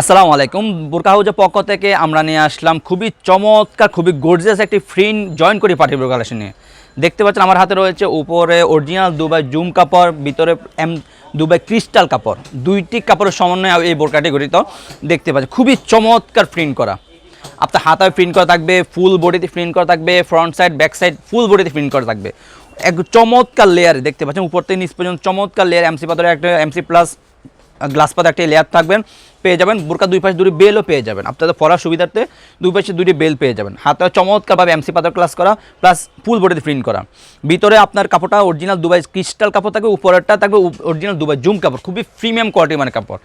আসসালামু আলাইকুম। বোরকা হাউজের পক্ষ থেকে আমরা নিয়ে আসলাম খুবই চমৎকার, খুবই গর্জিয়াস একটি ফ্রিন জয়েন করি পার্টি বোরকা নিয়ে। দেখতে পাচ্ছেন আমার হাতে রয়েছে উপরে অরিজিনাল দুবাই জুম কাপড়, ভিতরে এম দুবাই ক্রিস্টাল কাপড়। দুইটি কাপড়ের সমন্বয়ে এই বোরকাটি গঠিত। দেখতে পাচ্ছেন, খুবই চমৎকার প্রিন্ট করা। আপনার হাতায় প্রিন্ট করা থাকবে ফুল বডিতে প্রিন্ট করা থাকবে front side back side full বডিতে প্রিন্ট করা থাকবে। এক চমৎকার লেয়ারে দেখতে পাচ্ছেন, উপর থেকে নিচ পর্যন্ত চমৎকার লেয়ার এমসি পাথরের একটা এমসি প্লাস গ্লাস পাতা একটা লেয়ার থাকবেন, পেয়ে যাবেন। বোরকা দুই পাশে দুটি বেলও পেয়ে যাবেন। আপনাদের পড়ার সুবিধার্থে দুই পাশে দুটি বেল পেয়ে যাবেন। হাতে চমৎকারভাবে এমসি পাতার ক্লাস করা প্লাস ফুল বডিতে প্রিন্ট করা। ভিতরে আপনার কাপড়টা অরিজিনাল দুবাই ক্রিস্টাল কাপড় থাকবে, উপরেরটা থাকবে অরিজিনাল দুবাই জুম কাপড়, খুবই প্রিমিয়াম কোয়ালিটি মানে কাপড়।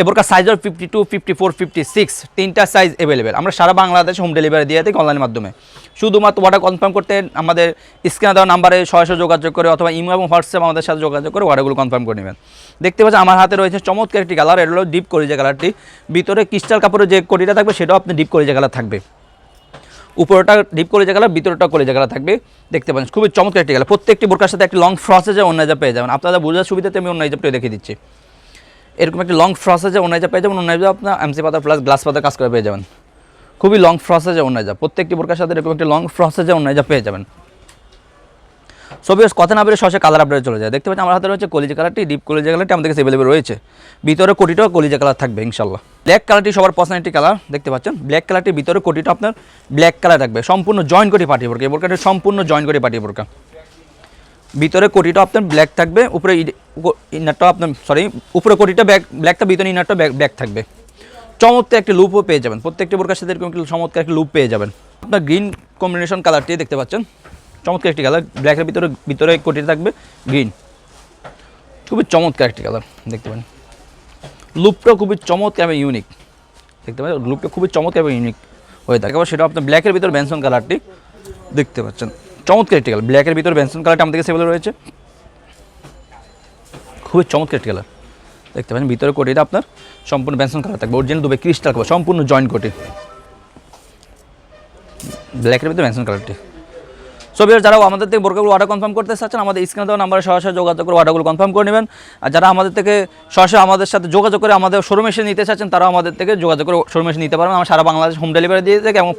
এবারকার সাইজ হল fifty two fifty four fifty six তিনটা সাইজ অ্যাভেলেবেল আমরা সারা বাংলাদেশে হোম ডেলিভারি দিয়ে থাকি অনলাইনের মাধ্যমে। শুধুমাত্র অর্ডার কনফার্ম করতে আমাদের স্ক্রিনে দেওয়া নাম্বারে সরাসরি যোগাযোগ করে অথবা ইমেল এবং হোয়াটসঅ্যাপ আমাদের সাথে যোগাযোগ করে অর্ডারগুলো কনফার্ম করে নেবেন। দেখতে পাচ্ছেন আমার হাতে রয়েছে চমৎকার একটি কালার এটা হলো ডিপ করিজা কালারটি ভিতরে ক্রিস্টাল কাপড়ের যে কোটিটা থাকবে, সেটাও আপনি ডিপ করিজা কালার থাকবে। উপরটা ডিপ কলেজা কালার ভিতরটা কলেজা কালার থাকবে। দেখতে পাচ্ছেন, খুবই চমৎকার একটি কালার প্রত্যেকটি বোরকার সাথে একটি লং ফ্রসেজে অন্য যা পেয়ে যাবেন। আপনারা বোঝার সুবিধাতে আমি অন্য জাপটি দেখিয়ে দিচ্ছি। এরকম একটি লং ফ্রসেজে যা পেয়ে যাবেন, অন্য যা আপনার এমসি পাতা প্লাস গ্লাস পাতা কাজ করে পেয়ে যাবেন। খুবই লং ফ্রসেজে অন্য যা, প্রত্যেকটি বোরকার সাথে এরকম একটি লং ফ্রসেজে অন্য যা পেয়ে যাবেন। ছবি কথা না বেরো সসে কালার আপডেট চলে যায়। দেখতে পাচ্ছেন, আমার হাতে রয়েছে কলিজা কালারটি ডিপ কলিজা কালারটি আমাদের কাছে অ্যাভেলেবল রয়েছে। ভিতরে কোটিটাও কলিজা কালার থাকবে ইনশাল্লাহ ব্ল্যাক কালারটি সবার পছন্দ একটি কালার দেখতে পাচ্ছেন? ব্ল্যাক কালারটির ভিতরে কোটিটা আপনার ব্ল্যাক কালার থাকবে। সম্পূর্ণ জয়েন কোটি পাটি বোরকা। এই বোরকাটি সম্পূর্ণ জয়েন কোটি পাটি বোরকা। ভিতরে কোটিটা আপনার ব্ল্যাক থাকবে, উপরে ইনারটা আপনার সরি উপরে কোটিটা ব্যাক ব্ল্যাকটা ভিতরে ইনারটা ব্ল্যাক থাকবে। চমৎকার একটি লুপও পেয়ে যাবেন। প্রত্যেকটি বোরকার সাথে এরকম একটি চমৎকার একটি লুপ পেয়ে যাবেন। আপনার গ্রিন কম্বিনেশন কালারটি দেখতে পাচ্ছেন। চমৎকার একটি কালার ব্ল্যাকের ভিতরে ভিতরে কোটি থাকবে গ্রিন খুবই চমৎকার একটি কালার দেখতে পারেন। লুপটা খুবই চমৎকার এবং ইউনিক দেখতে পাচ্ছেন লুপটা খুবই চমৎকার এবং ইউনিক হয়ে থাকে। আবার সেটা আপনার ব্ল্যাকের ভিতরে ব্যানসন কালারটি দেখতে পাচ্ছেন। চমৎকার একটি কালার ব্ল্যাকের ভিতরে ব্যানসন কালারটা আমাদের কাছে রয়েছে। খুবই চমৎকার একটি কালার দেখতে পাচ্ছেন, ভিতরে কোটিটা আপনার সম্পূর্ণ ব্যানসন কালার থাকবে অরিজিনাল দুবে ক্রিস্টাল কালার সম্পূর্ণ জয়েন্ট কোটি। ব্ল্যাকের ভিতরে ব্যানসন কালারটি। সো যারা আমাদের থেকে বোরকাগুলো অর্ডার কনফার্ম করতে চাচ্ছেন, আমাদের স্ক্রিনে দেওয়া নাম্বারে সরাসরি যোগাযোগ করে অর্ডারগুলো কনফার্ম করে নেবেন। আর যারা আমাদের থেকে সরাসরি আমাদের সাথে যোগাযোগ করে আমাদের শোরুমে এসে নিতে চাচ্ছেন, তারাও আমাদের থেকে যোগাযোগ করে শোরুমে এসে নিতে পারবেন। আমরা সারা বাংলাদেশ হোম ডেলিভারি দিয়ে থাকি এবং